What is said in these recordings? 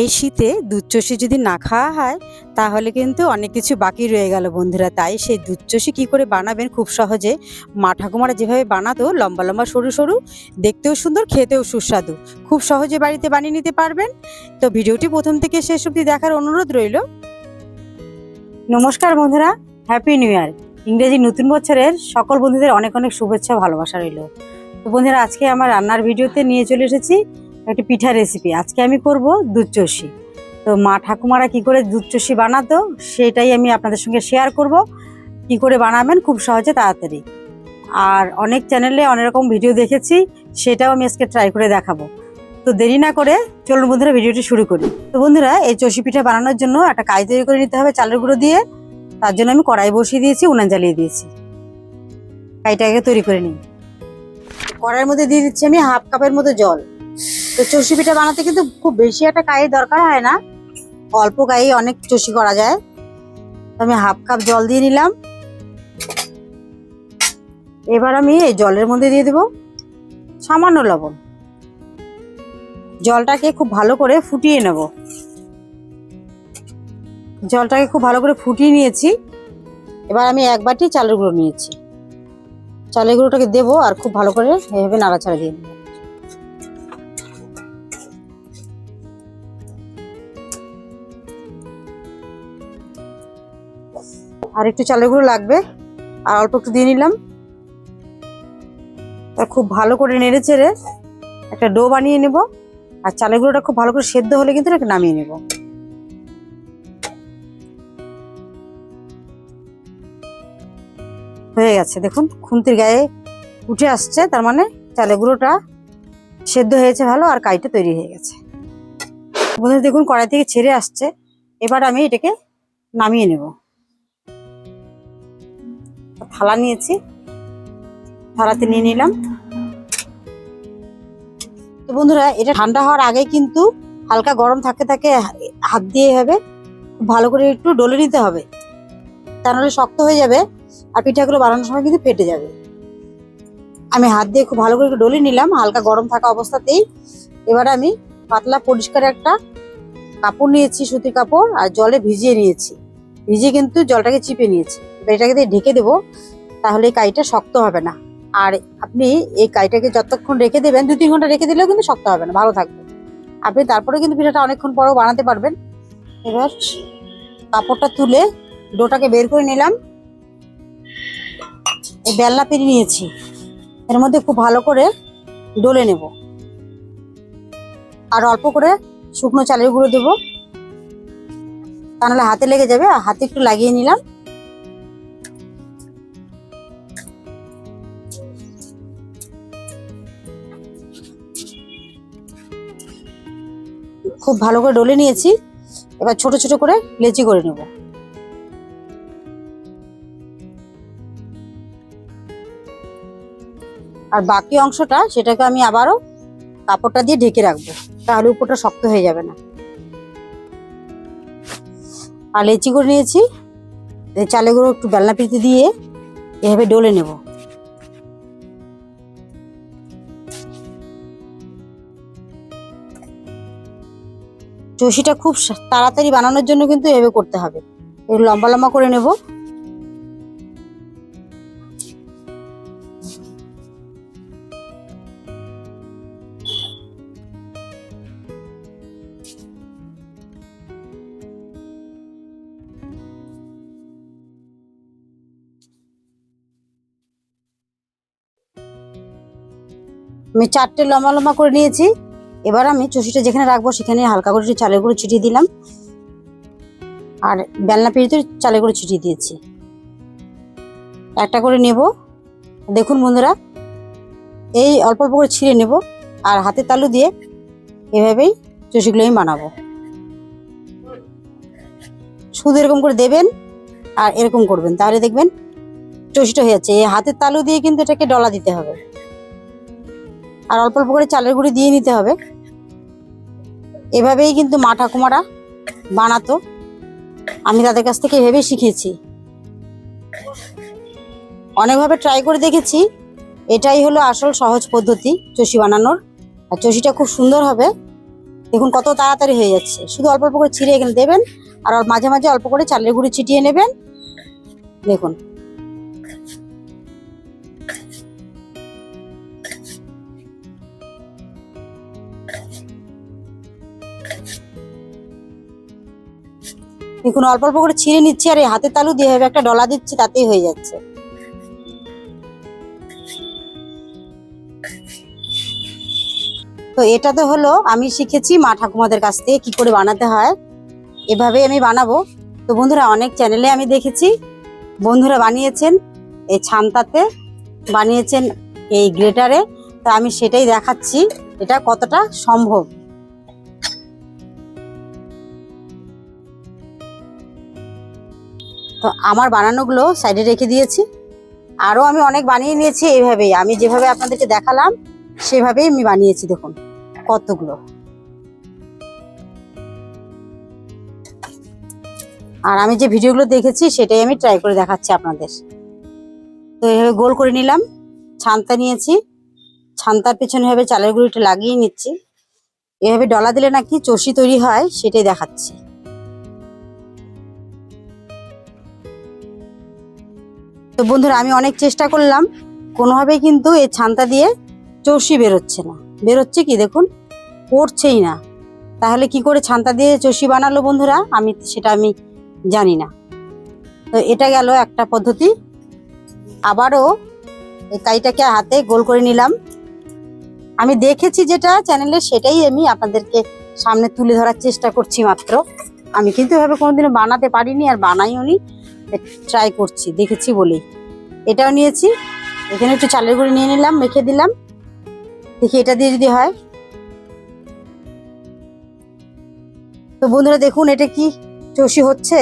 এই শীতে দুধ চষি যদি না খাওয়া হয়, তাহলে কিন্তু অনেক কিছু বাকি রয়ে গেল বন্ধুরা। তাই সেই দুধ চষি কী করে বানাবেন? খুব সহজে মা ঠাকুমারা যেভাবে বানাতো, লম্বা লম্বা, সরু সরু, দেখতেও সুন্দর, খেতেও সুস্বাদু। খুব সহজে বাড়িতে বানিয়ে নিতে পারবেন। তো ভিডিওটি প্রথম থেকে শেষ অবধি দেখার অনুরোধ রইল। নমস্কার বন্ধুরা হ্যাপি নিউ ইয়ার ইংরেজি নতুন বছরের সকল বন্ধুদের অনেক অনেক শুভেচ্ছা ভালোবাসা রইল। তো বন্ধুরা, আজকে আমার রান্নার ভিডিওতে নিয়ে চলে এসেছি একটি পিঠা রেসিপি আজকে আমি করব দুধ চষি। তো মা ঠাকুমারা কি করে দুধ চষি বানাতো, সেটাই আমি আপনাদের সঙ্গে শেয়ার করব। কি করে বানাবেন খুব সহজে, তাড়াতাড়ি। আর অনেক চ্যানেলে অনেক রকম ভিডিও দেখেছি, সেটাও আমি আজকে ট্রাই করে দেখাবো। তো দেরি না করে চলুন বন্ধুরা ভিডিওটি শুরু করি। তো বন্ধুরা, এই চষি পিঠা বানানোর জন্য একটা কাজ তৈরি করে নিতে হবে চালের গুঁড়ো দিয়ে। তার জন্য আমি কড়াই বসিয়ে দিয়েছি, উনান জ্বালিয়ে দিয়েছি। কাইটাকে তৈরি করে নিই। কড়াইয়ের মধ্যে দিয়ে দিচ্ছি আমি হাফ কাপের মতো জল। তো চষি পিঠা বানাতে কিন্তু খুব বেশি একটা কাই দরকার হয় না। অল্প গায়ে অনেক চষি করা যায়। আমি হাফ কাপ জল দিয়ে নিলাম। এবার আমি এই জলের মধ্যে দিয়ে দেব সামান্য লবণ। জলটাকে খুব ভালো করে ফুটিয়ে নেব। জলটাকে খুব ভালো করে ফুটিয়ে নিয়েছি। এবার আমি এক বাটি চালের গুঁড়ো নিয়েছি। চালের গুঁড়োটাকে দেবো আর খুব ভালো করে এভাবে নাড়াচাড়া দিয়ে নেব। আর একটু চালের গুঁড়ো লাগবে। আর অল্প একটু দিয়ে নিলাম। তা খুব ভালো করে নেড়ে চেড়ে একটা ডো বানিয়ে নেব। আর চালের গুঁড়োটা খুব ভালো করে সেদ্ধ হলে কিন্তু এটাকে নামিয়ে নেব। হয়ে গেছে। দেখুন, খুন্তির গায়ে উঠে আসছে। তার মানে চালের গুঁড়োটা সেদ্ধ হয়েছে ভালো আর কাইটা তৈরি হয়ে গেছে। বন্ধুরা, দেখুন, কড়াই থেকে ছেড়ে আসছে। এবার আমি এটাকে নামিয়ে নেব। থালা নিয়েছি। থালাতে নিয়ে নিলাম। তো বন্ধুরা, এটা ঠান্ডা হওয়ার আগে কিন্তু হালকা গরম থাকে থাকে হাত দিয়ে হবে। ভালো করে একটু ডলে নিতে হবে। তা নাহলে শক্ত হয়ে যাবে আর পিঠাগুলো বানানোর সময় কিন্তু ফেটে যাবে। আমি হাত দিয়ে খুব ভালো করে একটু ডলে নিলাম, হালকা গরম থাকা অবস্থাতেই। এবার আমি পাতলা পরিষ্কার একটা কাপড় নিয়েছি, সুতির কাপড়, আর জলে ভিজিয়ে নিয়েছি। ভিজিয়ে কিন্তু জলটাকে চিপে নিয়েছি। এটাকে দিয়ে ঢেকে দেবো, তাহলে এই কাইটা শক্ত হবে না। আর আপনি এই কাইটাকে যতক্ষণ রেখে দেবেন দু তিন ঘণ্টা রেখে দিলেও কিন্তু শক্ত হবে না, ভালো থাকবে। আপনি তারপরে কিন্তু পিঠাটা অনেকক্ষণ পরেও বানাতে পারবেন। এবার কাপড়টা তুলে ডোটাকে বের করে নিলাম। এই বেলনা পেরে নিয়েছি। এর মধ্যে খুব ভালো করে ডলে নেব। আর অল্প করে শুকনো চালের গুঁড়ো দেবো। তা নাহলে হাতে লেগে যাবে। আর হাতে একটু লাগিয়ে নিলাম। খুব ভালো করে ডলে নিয়েছি। এবার ছোট ছোট করে লেচি করে নেব। আর বাকি অংশটা সেটাকে আমি আবারও কাপড়টা দিয়ে ঢেকে রাখব। তাহলে উপরটা শক্ত হয়ে যাবে না। আর লেচি করে নিয়েছি। এই চালেগুলো একটু বেলনা পিড়িতে দিয়ে এভাবে ডলে নেব। চষিটা খুব তাড়াতাড়ি বানানোর জন্য কিন্তু এভাবে করতে হবে। লম্বা লম্বা করে নেব। আমি চারটে লম্বা লম্বা করে নিয়েছি। এবার আমি চষিটা যেখানে রাখব সেখানে হালকা করে একটু চালের গুঁড়ো ছিটিয়ে দিলাম। আর বেলনা পিড়িতে চালের গুঁড়ো ছিটিয়ে দিয়েছি। একটা করে নেব। দেখুন বন্ধুরা, এই অল্প অল্প করে ছিঁড়ে নেব আর হাতে তালু দিয়ে এভাবেই চষিগুলো আমি বানাবো। শুধু এরকম করে দেবেন আর এরকম করবেন। তাহলে দেখবেন চষিটা হয়ে যাচ্ছে। এই হাতের তালু দিয়ে কিন্তু এটাকে ডলা দিতে হবে। আর অল্প অল্প করে চালের গুঁড়ি দিয়ে নিতে হবে। এভাবেই কিন্তু মা ঠাকুমারা বানাতো। আমি তাদের কাছ থেকে এভাবেই শিখেছি। অনেকভাবে ট্রাই করে দেখেছি। এটাই হলো আসল সহজ পদ্ধতি চষি বানানোর। আর চষিটা খুব সুন্দর হবে। দেখুন কত তাড়াতাড়ি হয়ে যাচ্ছে। শুধু অল্প অল্প করে ছিঁড়ে এখানে দেবেন আর মাঝে মাঝে অল্প করে চালের গুঁড়ি ছিটিয়ে নেবেন। দেখুন। দেখুন অল্প অল্প করে ছিঁড়ে নিচ্ছি আর এই হাতের তালু দিয়ে একটা ডলা দিচ্ছি, তাতেই হয়ে যাচ্ছে। তো এটা তো হলো, আমি শিখেছি মা ঠাকুমাদের কাছ থেকে কি করে বানাতে হয়। এভাবে আমি বানাবো। তো বন্ধুরা, অনেক চ্যানেলে আমি দেখেছি, বন্ধুরা বানিয়েছেন এই ছান্তাতে, বানিয়েছেন এই গ্রেটারে। তো আমি সেটাই দেখাচ্ছি, এটা কতটা সম্ভব। তো আমার বানানোগুলো সাইডে রেখে দিয়েছি। আরও আমি অনেক বানিয়ে নিয়েছি এইভাবেই। আমি যেভাবে আপনাদেরকে দেখালাম, সেভাবেই আমি বানিয়েছি, দেখুন, কতগুলো। আর আমি যে ভিডিওগুলো দেখেছি, সেটাই আমি ট্রাই করে দেখাচ্ছি আপনাদের। তো এভাবে গোল করে নিলাম, ছান্তা নিয়েছি। ছান্তার পেছনে এভাবে চালের গুঁড়িটা লাগিয়ে নিচ্ছি। এভাবে ডলা দিলে নাকি চষি তৈরি হয়, সেটাই দেখাচ্ছি। তো বন্ধুরা, আমি অনেক চেষ্টা করলাম, কোনোভাবেই কিন্তু এই ছান্তা দিয়ে চষি বেরোচ্ছে না। বেরোচ্ছে কি দেখুন, পড়ছেই না। তাহলে কি করে ছান্তা দিয়ে চষি বানালো বন্ধুরা? আমি, সেটা আমি জানি না। তো এটা গেল একটা পদ্ধতি। আবারও এই কাইটাকে হাতে গোল করে নিলাম। আমি দেখেছি যেটা চ্যানেলে, সেটাই আমি আপনাদেরকে সামনে তুলে ধরার চেষ্টা করছি মাত্র। আমি কিন্তু এভাবে কোনোদিনও বানাতে পারিনি আর বানাইও নি ট্রাই করছি, দেখেছি বলেই। এটাও নিয়েছি, এখানে একটু চালের গুঁড়ি নিয়ে নিলাম, মেখে দিলাম। দেখি এটা দিয়ে যদি হয়। তো বন্ধুরা দেখুন, এটা কি চষি হচ্ছে?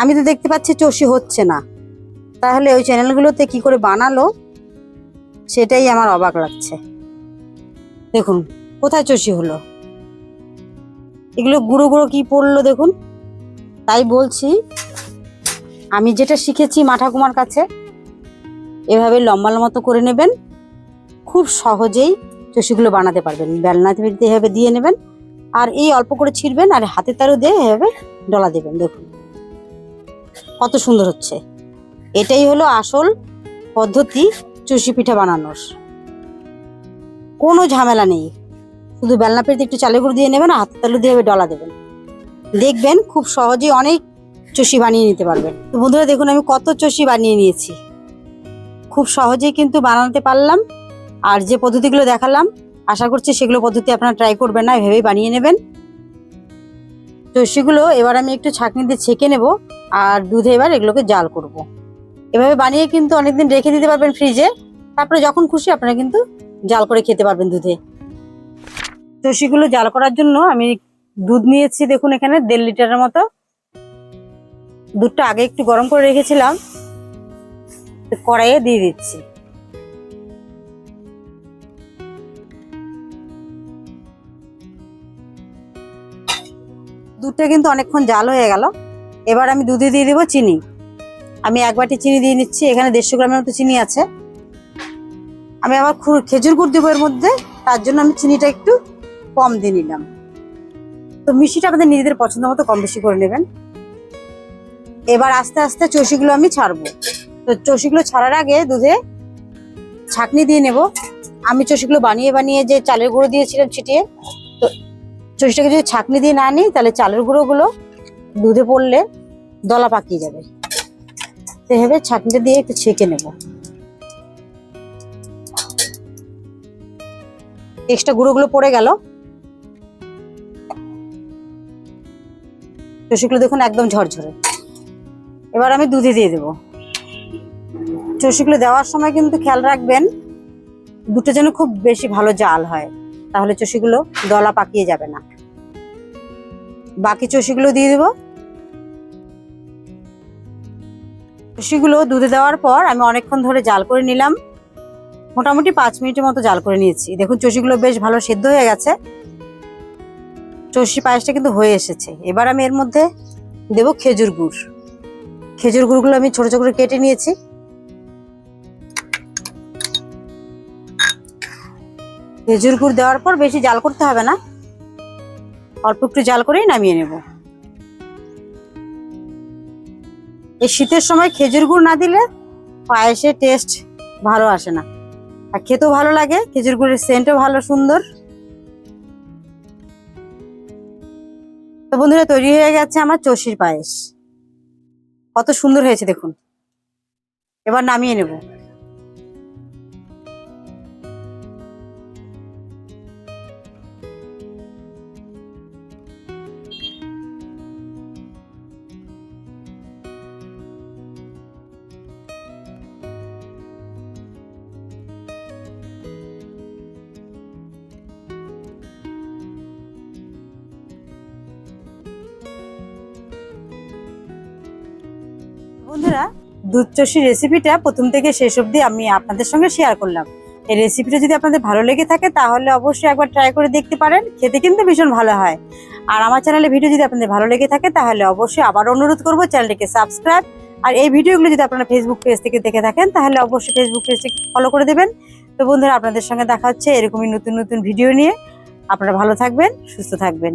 আমি তো দেখতে পাচ্ছি চষি হচ্ছে না। তাহলে ওই চ্যানেলগুলোতে কি করে বানালো, সেটাই আমার অবাক লাগছে। দেখুন, কোথায় চষি হলো? এগুলো গুঁড়ো গুঁড়ো কি পড়ল দেখুন? তাই বলছি আমি যেটা শিখেছি মা ঠাকুমার কাছে, এভাবে লম্বা লম্বা করে নেবেন। খুব সহজেই চষিগুলো বানাতে পারবেন। বেলনা এভাবে দিয়ে নেবেন। আর এই অল্প করে ছিঁড়বেন আর হাতে তারও দিয়ে এভাবে ডলা দেবেন। দেখুন, কত সুন্দর হচ্ছে। এটাই হলো আসল পদ্ধতি চষি পিঠা বানানোর। কোনো ঝামেলা নেই। শুধু বেলনা পেড়িতে একটু চালের গুঁড়ো দিয়ে নেবেন আর হাতে তালু দিয়ে ডলা দেবেন। দেখবেন খুব সহজেই অনেক চষি বানিয়ে নিতে পারবেন। তো বন্ধুরা, দেখুন আমি কত চষি বানিয়ে নিয়েছি। খুব সহজেই কিন্তু বানাতে পারলাম। আর যে পদ্ধতিগুলো দেখালাম, আশা করছি সেগুলো পদ্ধতি আপনারা ট্রাই করবেন না, এভাবেই বানিয়ে নেবেন। চষিগুলো এবার আমি একটু ছাঁকনি দিয়ে ছেঁকে নেব আর দুধে এবার এগুলোকে জাল করব। এভাবে বানিয়ে কিন্তু অনেকদিন রেখে দিতে পারবেন ফ্রিজে। তারপরে যখন খুশি আপনারা কিন্তু জাল করে খেতে পারবেন দুধে। চষিগুলো জাল করার জন্য আমি দুধ নিয়েছি, দেখুন এখানে দেড় লিটারের মতো। দুধটা আগে একটু গরম করে রেখেছিলাম। কড়াইয়ে দিয়ে দিচ্ছি। দুধটা কিন্তু অনেকক্ষণ জাল হয়ে গেল। এবার আমি দুধে দিয়ে দেবো চিনি। আমি এক বাটি চিনি দিয়ে নিচ্ছি। এখানে দেড়শো গ্রামের মতো চিনি আছে। আমি আবার খেজুর গুড় দেবো এর মধ্যে। তার জন্য আমি চিনিটা একটু কম দিয়ে নিলাম। তো মিষ্টিটা আমাদের নিজেদের পছন্দ মতো কম বেশি করে নেবেন। এবার আস্তে আস্তে চষিগুলো আমি ছাড়বো। তো চষিগুলো ছাড়ার আগে দুধে ছাকনি দিয়ে নেব। আমি চষিগুলো বানিয়ে বানিয়ে যে চালের গুঁড়ো দিয়েছিলাম ছিটিয়ে, তো চষিটাকে যদি ছাকনি দিয়ে না নিই, তাহলে চালের গুঁড়োগুলো দুধে পড়লে দলা পাকিয়ে যাবে। তো এভাবে ছাকনিটা দিয়ে একটু ছেঁকে নেব। এক্সট্রা গুঁড়োগুলো পড়ে গেল। চষিগুলো দেখুন একদম ঝরঝরে। এবার আমি দুধে দিয়ে দেবো। চষিগুলো দেওয়ার সময় কিন্তু খেয়াল রাখবেন, দুটো যেন খুব বেশি ভালো জাল হয়, তাহলে চষিগুলো দলা পাকিয়ে যাবে না। বাকি চষিগুলো দিয়ে দেবো। চষিগুলো দুধে দেওয়ার পর আমি অনেকক্ষণ ধরে জাল করে নিলাম। মোটামুটি পাঁচ মিনিটের মতো জাল করে নিয়েছি। দেখুন চষিগুলো বেশ ভালো সেদ্ধ হয়ে গেছে। চষি পায়েসটা কিন্তু হয়ে এসেছে। এবার আমি এর মধ্যে দেবো খেজুর গুড়। খেজুর গুড়গুলো আমি ছোট ছোট করে কেটে নিয়েছি। খেজুর গুড় দেওয়ার পর বেশি জাল করতে হবে না। অল্প একটু জাল করেই নামিয়ে নেব। এই শীতের সময় খেজুর গুড় না দিলে পায়েসের টেস্ট ভালো আসে না। আর খেতেও ভালো লাগে, খেজুর গুড়ের সেন্টও ভালো, সুন্দর। তো বন্ধুরা, তৈরি হয়ে গেছে আমার চষির পায়েস। কত সুন্দর হয়েছে দেখুন। এবার নামিয়ে নেব। বন্ধুরা দুধ চষি রেসিপিটা প্রথম থেকে শেষ অবধি আমি আপনাদের সঙ্গে শেয়ার করলাম। এই রেসিপিটা যদি আপনাদের ভালো লেগে থাকে, তাহলে অবশ্যই একবার ট্রাই করে দেখতে পারেন। খেতে কিন্তু ভীষণ ভালো হয়। আর আমার চ্যানেলে ভিডিও যদি আপনাদের ভালো লেগে থাকে, তাহলে অবশ্যই আবার অনুরোধ করব চ্যানেলটিকে সাবস্ক্রাইব আর এই ভিডিওগুলো যদি আপনারা ফেসবুক পেজ থেকে দেখে থাকেন, তাহলে অবশ্যই ফেসবুক পেজটিকে ফলো করে দেবেন। তো বন্ধুরা, আপনাদের সঙ্গে দেখা হচ্ছে এরকমই নতুন নতুন ভিডিও নিয়ে। আপনারা ভালো থাকবেন, সুস্থ থাকবেন।